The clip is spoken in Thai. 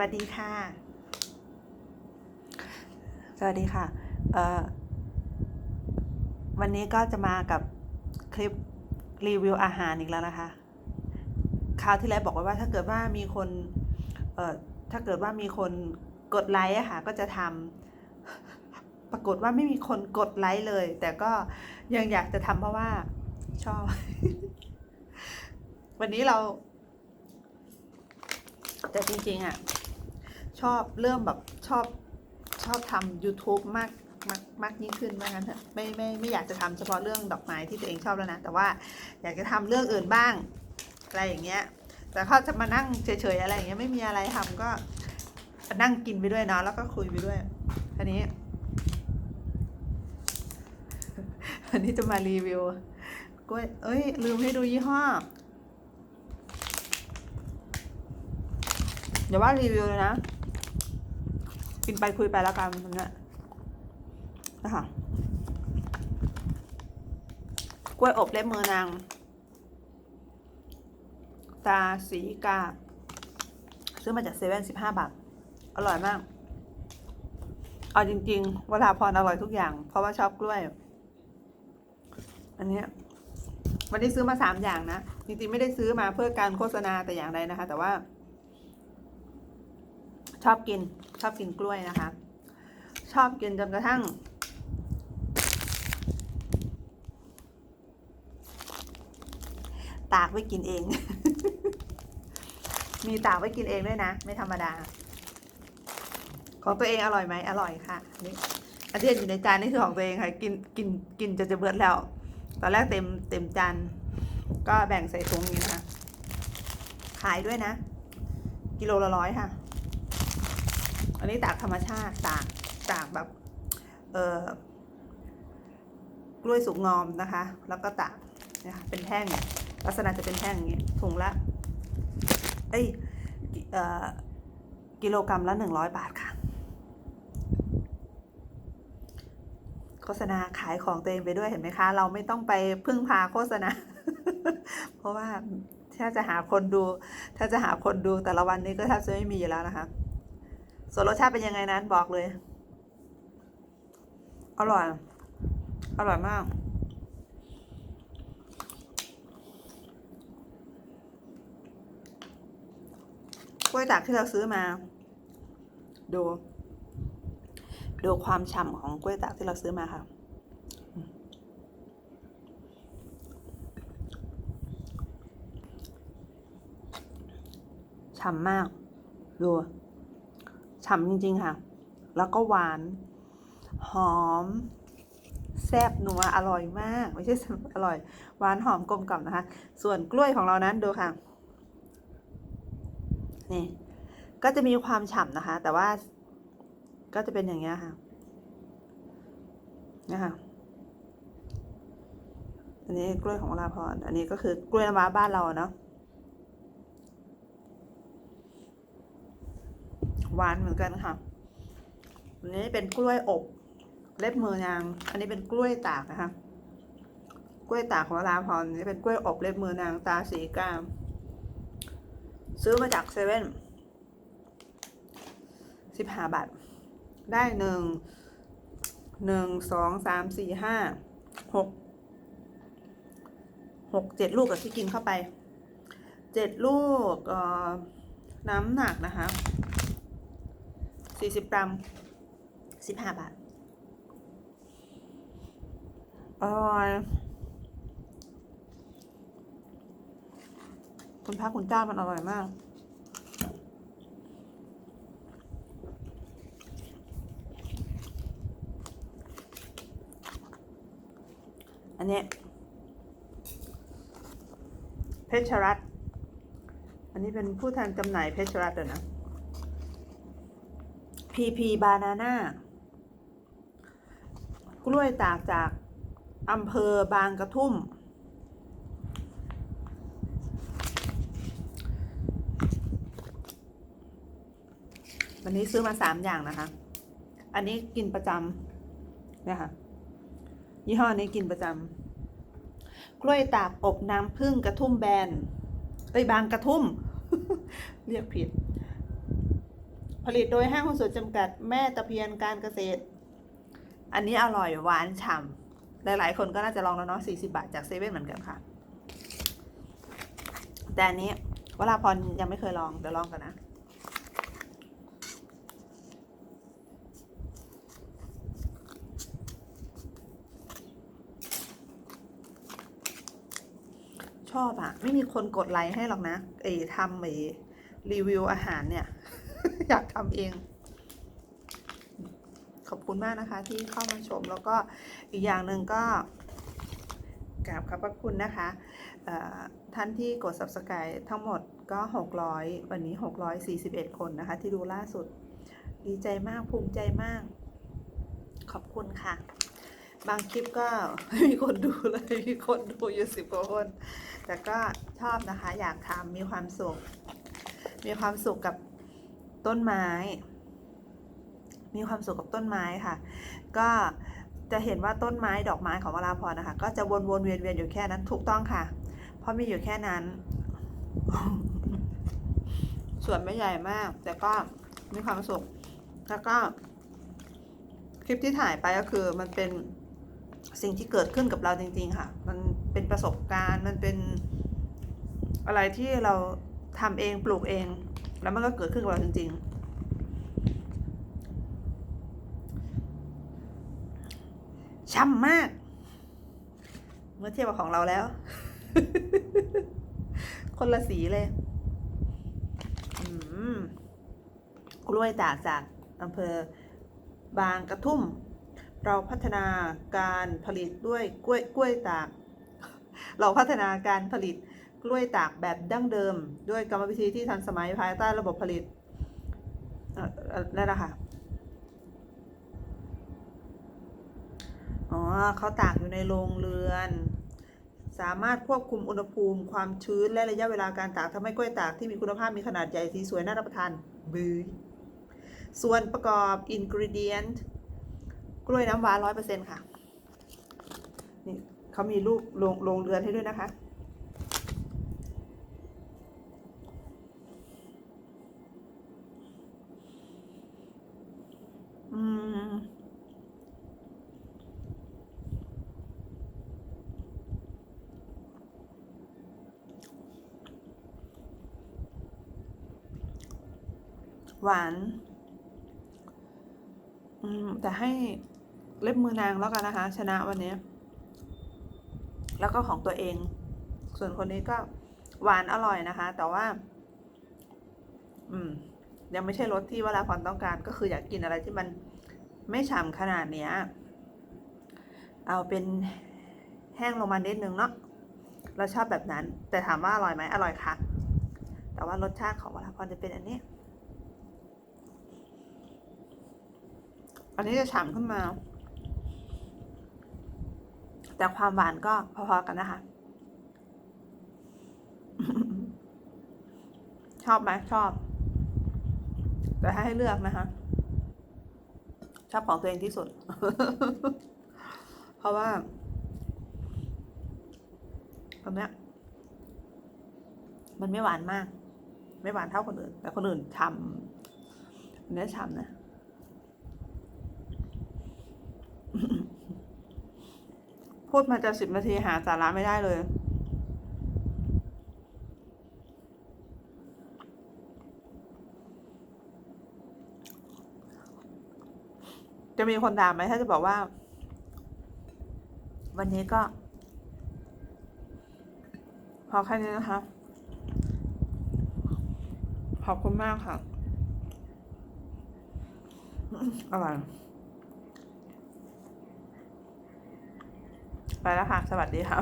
วัสดีค่ะ สวัสดีค่ะเอ่อวันนี้ก็จะมากับคลิปรีวิวอาหารอีกแล้วนะคะ คราวที่แล้วบอกไว้ว่าถ้าเกิดว่ามีคนเอ่อถ้าเกิดว่ามีคนกดไลค์อะค่ะ ก็จะทำปรากฏว่าไม่มีคนกดไลค์เลย แต่ก็ยังอยากจะทำเพราะว่าชอบ วันนี้เราแต่จริงๆอะ ชอบเริ่มแบบชอบชอบทำ YouTube มากมากมากยิ่งขึ้นว่างั้นเถอะไม่ไม่ไม่อยากจะทำเฉพาะเรื่องดอกไม้ที่ตัวเองชอบแล้วนะ แต่ว่าอยากจะทำเรื่องอื่นบ้างอะไรอย่างเงี้ย แต่เขาจะมานั่งเฉยๆอะไรอย่างเงี้ยไม่มีอะไรทำก็นั่งกินไปด้วยเนาะแล้วก็คุยไปด้วยอันนี้อันนี้จะมารีวิวกล้วยเอ้ย ลืมให้ดูยี่ห้อเดี๋ยวว่ารีวิวเลยนะ กินไปคุยไปแล้วกันตรงเนี้ยนะคะกล้วยอบเล็บมือนาง ตาสีกา ซื้อมาจากเซเว่นสิบห้าบาท อร่อยมาก เอาจริงๆ เวลาพรอร่อยทุกอย่าง เพราะว่าชอบกล้วย อันนี้วันนี้ซื้อมาสามอย่างนะ จริงๆ ไม่ได้ซื้อมาเพื่อการโฆษณาแต่อย่างใดนะคะ แต่ว่า ชอบกินชอบกินกล้วยนะคะ ชอบกินจนกระทั่ง ตากไว้กินเอง มีตากไว้กินเองด้วยนะ ไม่ธรรมดา ของตัวเองอร่อยไหมอร่อยค่ะนี่อันที่เห็นอยู่ในจานนี่คือของตัวเองค่ะกินกินกินจะจะเบิดแล้ว ตอนแรกเต็มเต็มจานก็แบ่งใส่ถุงนี้นะคะขายด้วยนะ กิโลละร้อยค่ะ นนี้ตากธรรมชาติตากตากแบบเออกล้วยสุกงอมนะคะ แล้วก็ตากนะคะเป็นแท่งลักษณะจะเป็นแท่งอย่างนี้ถุงละเอ้ยเอ่อกิโลกรรัมละหนึ่งร้อยบาทค่ะ โฆษณาขายของตัวเองไปด้วยเห็นไหมคะ เราไม่ต้องไปพึ่งพาโฆษณา เพราะว่าถ้าจะหาคนดู ถ้าจะหาคนดูแต่ละวันนี้ก็แทบจะไม่มีอยู่แล้วนะคะ ส่วนรสชาติเป็นยังไงนั้นบอกเลย อร่อย อร่อยมาก กล้วยตากที่เราซื้อมา ดู ดูความฉ่ำของกล้วยตากที่เราซื้อมาค่ะฉ่ำมาก ดู ฉ่ำจริง ๆ ค่ะ แล้วก็หวาน หอม แซ่บนัวอร่อยมาก ไม่ใช่อร่อย หวานหอมกลมกล่อมนะคะ ส่วนกล้วยของเรานั้นดูค่ะ นี่ ก็จะมีความฉ่ำนะคะ แต่ว่าก็จะเป็นอย่างเงี้ยค่ะ นะคะอันนี้กล้วยของลาพร อันนี้ก็คือกล้วยน้ำว้าบ้านเราเนาะ หวานเหมือนกันค่ะอันนี้เป็นกล้วยอบเล็บมือนาง อันนี้เป็นกล้วยตากนะคะ กล้วยตากของลาพรนนี้เป็นกล้วยอบเล็บมือนางตาสีกาม ซื้อมาจากเซเว่นสิบห้าบาท ได้หนึ่งหนึ่งสองสามสี่ห้าหกหกเจ็ดลูกกับที่กินเข้าไปเจ็ดลูกน้ำหนักนะคะ สี่สิบกรัมสิบห้าบาท อร่อย คุณพระคุณเจ้ามันอร่อยมาก อันนี้ เพชรรัตน์อันนี้เป็นผู้แทนจำหน่ายเพชรรัตน์ เลยนะ PP Banana กล้วยตากจากอำเภอบางกระทุ่ม วันนี้ซื้อมาสามอย่างนะคะ อันนี้กินประจำเนี่ยค่ะ ยี่ห้อนี้กินประจำกล้วยตากอบน้ำผึ้งกระทุ่มแบน เอ้ยบางกระทุ่ม เรียกผิด ผลิตโดยห้างหุ้นส่วนจำกัดแม่ตะเพียนการเกษตร อันนี้อร่อยหวานฉ่ำหลายๆ คนก็น่าจะลองแล้วเนาะ40 บาทจากเซเว่นเหมือนกันค่ะ แต่อันนี้วราพรยังไม่เคยลอง เดี๋ยวลองกันนะ ชอบอะไม่มีคนกดไลค์ให้หรอกนะเอทำเอรีวิวอาหารเนี่ย อยากทำเอง ขอบคุณมากนะคะที่เข้ามาชมแล้วก็อีกอย่างหนึ่งก็กราบขอบพระคุณนะคะท่านที่กด subscribe ทั้งหมดก็ 600 วันนี้ 641 คนนะคะ ที่ดูล่าสุด ดีใจมากภูมิใจมาก ขอบคุณค่ะ บางคลิปก็ไม่มีคนดูเลย มีคนดูอยู่สิบกว่าคน แต่ก็ชอบนะคะ อยากทำมีความสุข มีความสุขกับ ต้นไม้ มีความสุขกับต้นไม้ค่ะ ก็จะเห็นว่าต้นไม้ดอกไม้ของวราพรนะคะ ก็จะวนวนๆเวียนเวียนๆอยู่แค่นั้นถูกต้องค่ะ เพราะมีอยู่แค่นั้น ส่วนไม่ใหญ่มาก แต่ก็มีความสุข แล้วก็ คลิปที่ถ่ายไปก็คือมันเป็นสิ่งที่เกิดขึ้นกับเราจริง ๆ ค่ะ มันเป็นประสบการณ์ มันเป็นอะไรที่เราทำเองปลูกเอง แล้วมันก็เกิดขึ้นกับเราจริง ๆ ช่ำมาก เมื่อเทียบกับของเราแล้ว คนละสีเลยกล้วยตากจากอำเภอบางกระทุ่ม เราพัฒนาการผลิตด้วยกล้วยกล้วยตาก เราพัฒนาการผลิต กล้วยตากแบบดั้งเดิม ด้วยกรรมวิธีที่ทันสมัยภายใต้ระบบผลิตนั่นแหละค่ะ อ๋อเขาตากอยู่ในโรงเรือน สามารถควบคุมอุณหภูมิความชื้นและระยะเวลาการตากทำให้กล้วยตากที่มีคุณภาพมีขนาดใหญ่สีสวยน่ารับประทานบื้อส่วนประกอบ ingredient กล้วยน้ำว้าร้อยเปอร์เซ็นค่ะ นี่เขามีรูปโรงโรงเรือนให้ด้วยนะคะ อืม หวานอืมแต่ให้เล็บมือนางแล้วกันนะคะ ชนะวันนี้ แล้วก็ของตัวเอง ส่วนคนนี้ก็หวานอร่อยนะคะ แต่ว่า อืม ยังไม่ใช่รสที่วราพรต้องการ ก็คืออยากกินอะไรที่มันไม่ฉ่ำขนาดเนี้ย เอาเป็นแห้งลงมาเนิดนึงเนาะเราชอบแบบนั้น แต่ถามว่าอร่อยไหมอร่อยค่ะ แต่ว่ารสชาติของวราพรจะเป็นอันนี้ อันนี้จะฉ่ำขึ้นมา แต่ความหวานก็พอๆกันนะคะ ชอบไหมชอบ แต่ถ้าให้เลือกนะคะ ชอบของตัวเองที่สุด เพราะว่าตอนเนี้ยมันไม่หวานมาก ไม่หวานเท่าคนอื่น แต่คนอื่นฉ่ำเนี้ยฉ่ำนะ พูดมาจะสิบนาทีหาสาระไม่ได้เลย จะมีคนด่าไหมถ้าจะบอกว่า วันนี้ก็ พอแค่นี้นะคะ ขอบคุณมากค่ะ อร่อย ไปแล้วค่ะ สวัสดีค่ะ